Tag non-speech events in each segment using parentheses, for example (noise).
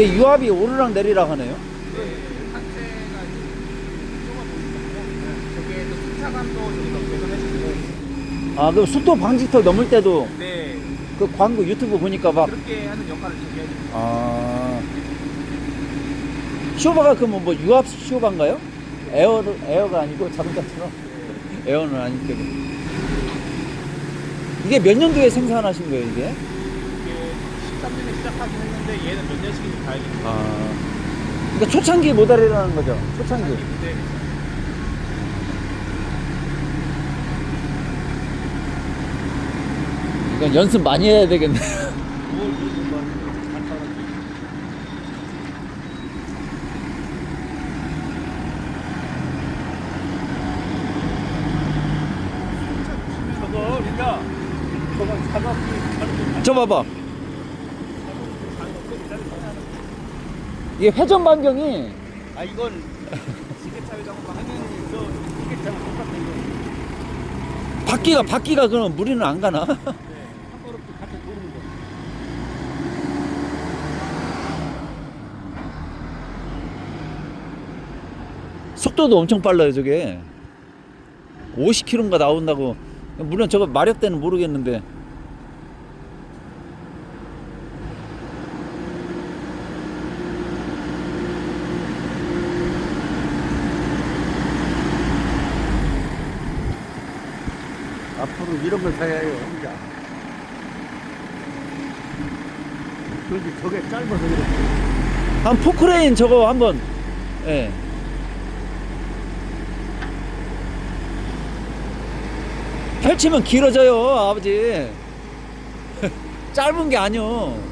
이게 유압이 오르락 내리락 하네요. 네, 상체가 이제 좁아 보이거든요. 저게 또 승차감도 좀더 개선해주고. 아, 그 수도 방지턱 넘을 때도 네, 그 광고 유튜브 보니까 막, 그렇게 하는 역할을 저게 해주고. 아. 쇼바가 그뭐 뭐 유압 쇼바인가요? 에어, 에어가 아니고 자동차처럼? 에어는 아닐 테고. 이게 몇 년도에 생산하신 거예요? 이게 13년에 시작하긴 했는데 얘는 몇 년씩인지 봐야겠네요. 아. 그러니까 초창기 모델이라는 거죠. 초창기. 네. 이건 연습 많이 해야 되겠네. 저거 그러니까 저거 사각기 저 봐봐. 이게 회전 반경이 아 이건 시계차 회장과 하는 저 시계차랑 똑같은 거. 바퀴가 바퀴가 그럼 무리는 안 가나? 네. (laughs) 한 걸음 같이 도는 거. 속도도 엄청 빨라요, 저게. 50km인가 나온다고. 물론 저거 마력 때는 모르겠는데. 앞으로 이런 걸 사야 해요, 혼자. 그런데 저게 짧아서 이렇게. 한 포크레인 저거 한번 예. 펼치면 길어져요, 아버지. (laughs) 짧은 게 아니요.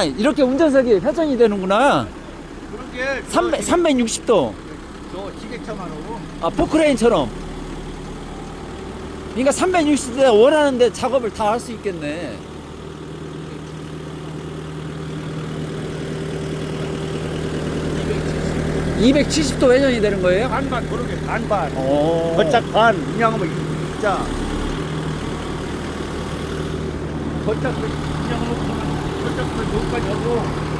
아, 이렇게 운전석이 회전이 되는구나. 그런 게 300, 360도. 저 시계차만으로 아, 포크레인처럼. 그러니까 360도 원하는데 작업을 다 할 수 있겠네. (270도) 회전이 되는 거예요? 반반, 그러게, 반반. 어. 거짝 반, 그냥 하면 진짜. 거짝, 그냥 하면, 거짝, 그 여기까지 하고.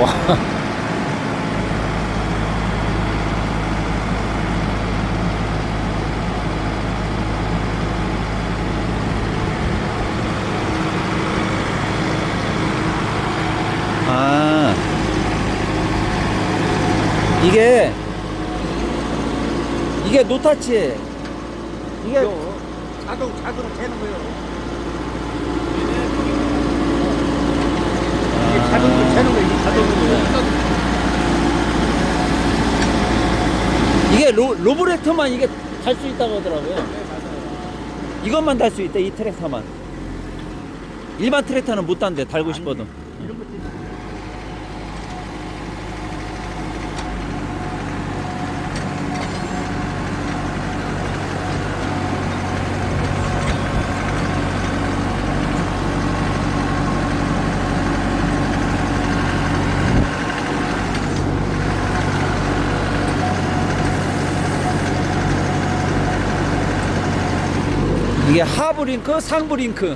와. 아. 이게 이게 노타치. 이게 이거 자동, 자동으로 되는 거예요. 이게 자동으로 되는 거예요, 이게 자동으로. 이게 로, 로브레터만 이게 달 수 있다고 하더라고요. 이것만 달 수 있대 이 트랙터만. 일반 트랙터는 못 단대 달고 싶어도. 이런 것도 이게 하부 링크, 상부 링크.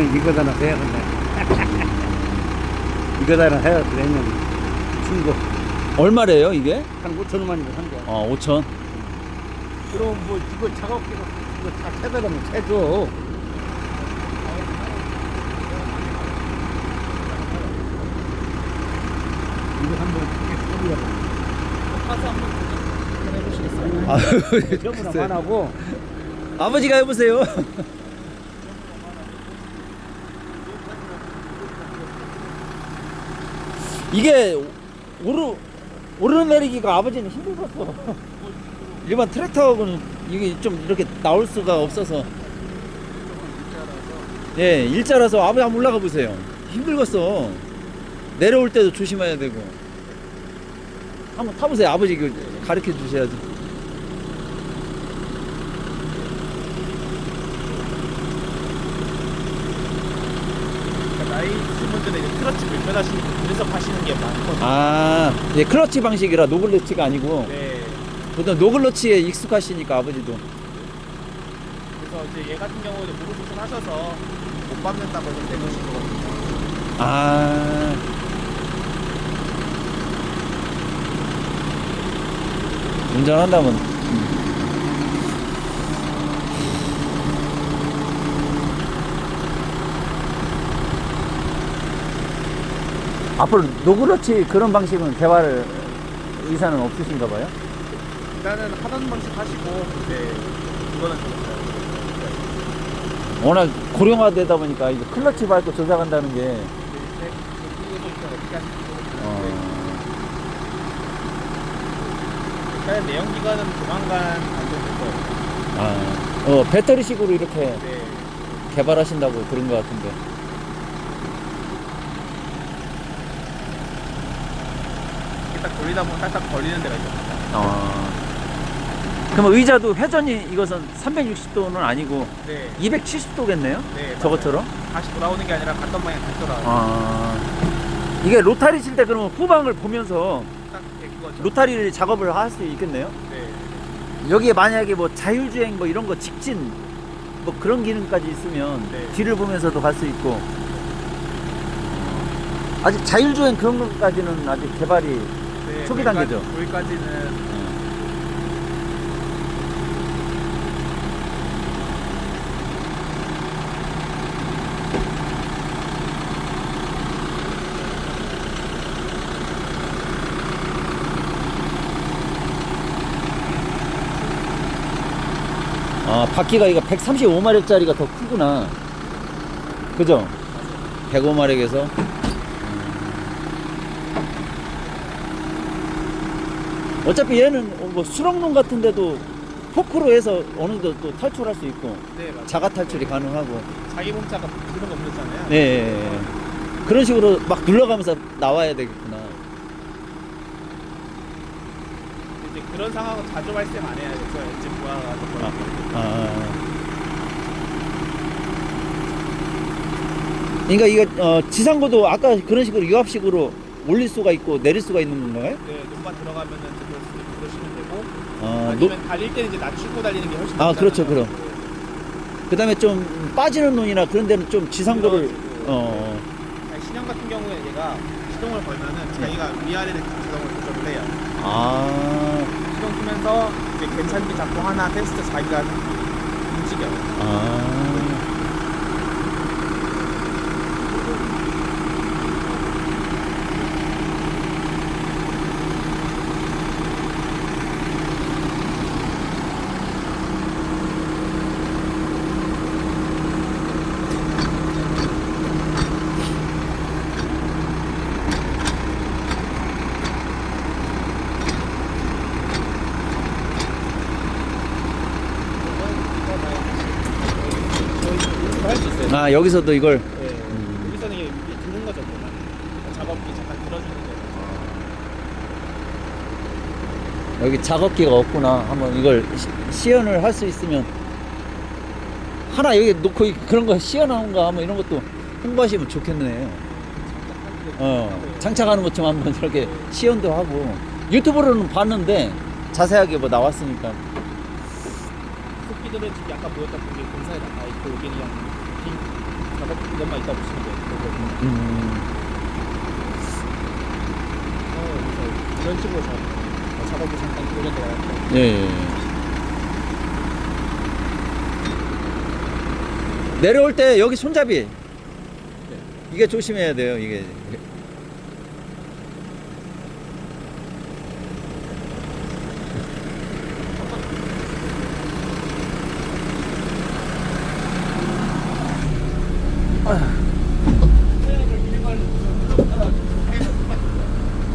내년 이거 하나 해야 겠네. 이거 하나 해야 돼, 내년. 충고. 얼마래요 이게? 한 5천 원만이고 한 거. 어 5천. 그럼 뭐 이거 작업기로 이거 다 채달라면 채줘. 이거 한번 크게 써보자. 아, 전부나만 하고 아버지가 해보세요. (laughs) 이게 오르 오르내리기가 아버지는 힘들었어. 일반 트랙터하고는 이게 좀 이렇게 나올 수가 없어서. 예, 일자라서 아버지 한번 올라가 보세요. 힘들겠어. 내려올 때도 조심해야 되고. 한번 타보세요. 아버지 그 가르쳐 주셔야지. 그러니까 나이 드신 분들은 이제 크러치 불편하시니까 그래서 파시는 게 많거든요. 아, 예, 클러치 방식이라 노글러치가 아니고 네. 보통 노글러치에 익숙하시니까 아버지도. 그래서 이제 얘 같은 경우에도 무릎 수술하셔서 못 밟는다고 해서 내놓으신 거거든요. 아, 운전한다면. 앞으로 노글러치 그런 방식은 개발 의사는 없으신가 봐요? 일단은 하던 방식 하시고 이제 이거는 좀 워낙 고령화되다 보니까 이제 클러치 밟고 조작한다는 게 이제 어떻게 하실지 어, 내연 기관은 조만간 안정될 거예요. 아, 어, 배터리식으로 이렇게 네. 개발하신다고 그런 것 같은데. 이렇게 딱 돌리다 보면 살짝 걸리는 데가 있거든요. 어. 그럼 의자도 회전이 이것은 360도는 아니고 네. 270도겠네요? 네. 저것처럼? 다시 돌아오는 게 아니라 갔던 방향 다시 돌아와요. 아. 이게 로타리 칠 때 그러면 후방을 보면서 딱 그거죠. 로타리를 작업을 할 수 있겠네요? 네. 여기에 만약에 뭐 자율주행 뭐 이런 거 직진 뭐 그런 기능까지 있으면 네. 뒤를 보면서도 갈 수 있고 아직 자율주행 그런 것까지는 아직 개발이 네. 초기 단계죠? 거기까지는 아, 바퀴가 이거 135마력짜리가 더 크구나. 그죠? 105마력에서. 어차피 얘는 뭐 수렁론 같은 데도 포크로 해서 어느 정도 또 탈출할 수 있고 네, 맞아요. 자가 탈출이 가능하고 자기 몸자가 그런 거 없었잖아요. 네 그런 식으로 막 눌러가면서 나와야 되겠구나 이제 그런 상황은 자주 발생 안 해야겠죠. 엔진 부하가 좀 그런 게. 아. 그러니까 이거 어, 지상고도 아까 그런 식으로 유압식으로 올릴 수가 있고 내릴 수가 있는 건가요? 네, 눈만 들어가면은 이제 그럴 수- 그러시면 되고 아, 노, 아니면 달릴 때는 이제 낮추고 달리는 게 훨씬 아. 그렇죠, 그럼. 그다음에 좀 빠지는 논이나 그런 데는 좀 지상고를 그래가지고, 어, 아니, 신형 같은 경우에 얘가 시동을 걸면은 자기가 위아래를 자동으로 조절을 해요. 아, 시동 끄면서 이제 괜찮게 잡고 하나 테스트 자기가 움직여요. 아. 할수 있어요. 아, 여기서도 이걸 네. 여기서는 이게 드는 거죠, 그냥. 작업기 잠깐 들어주는 거죠. 여기 작업기가 없구나. 한번 이걸 시, 시연을 할 수 있으면 하나 여기 놓고 이- 그런 거 시연하는 거 한번 이런 것도 홍보하시면 좋겠네요. 어, 장착하는 것 좀 한번 이렇게 시연도 하고 유튜브로는 봤는데 자세하게 뭐 나왔으니까 토끼들은 지금 아까 보였던 그게 본사에 나가 있고 여기는 그냥 빈 작업 이것만 있다 보시면 돼요. 음. 어, 여기서 이런 식으로 자, 어, 작업이 잠깐 돌려 들어가고 예, 예. 내려올 때 여기 손잡이 이게 조심해야 돼요 이게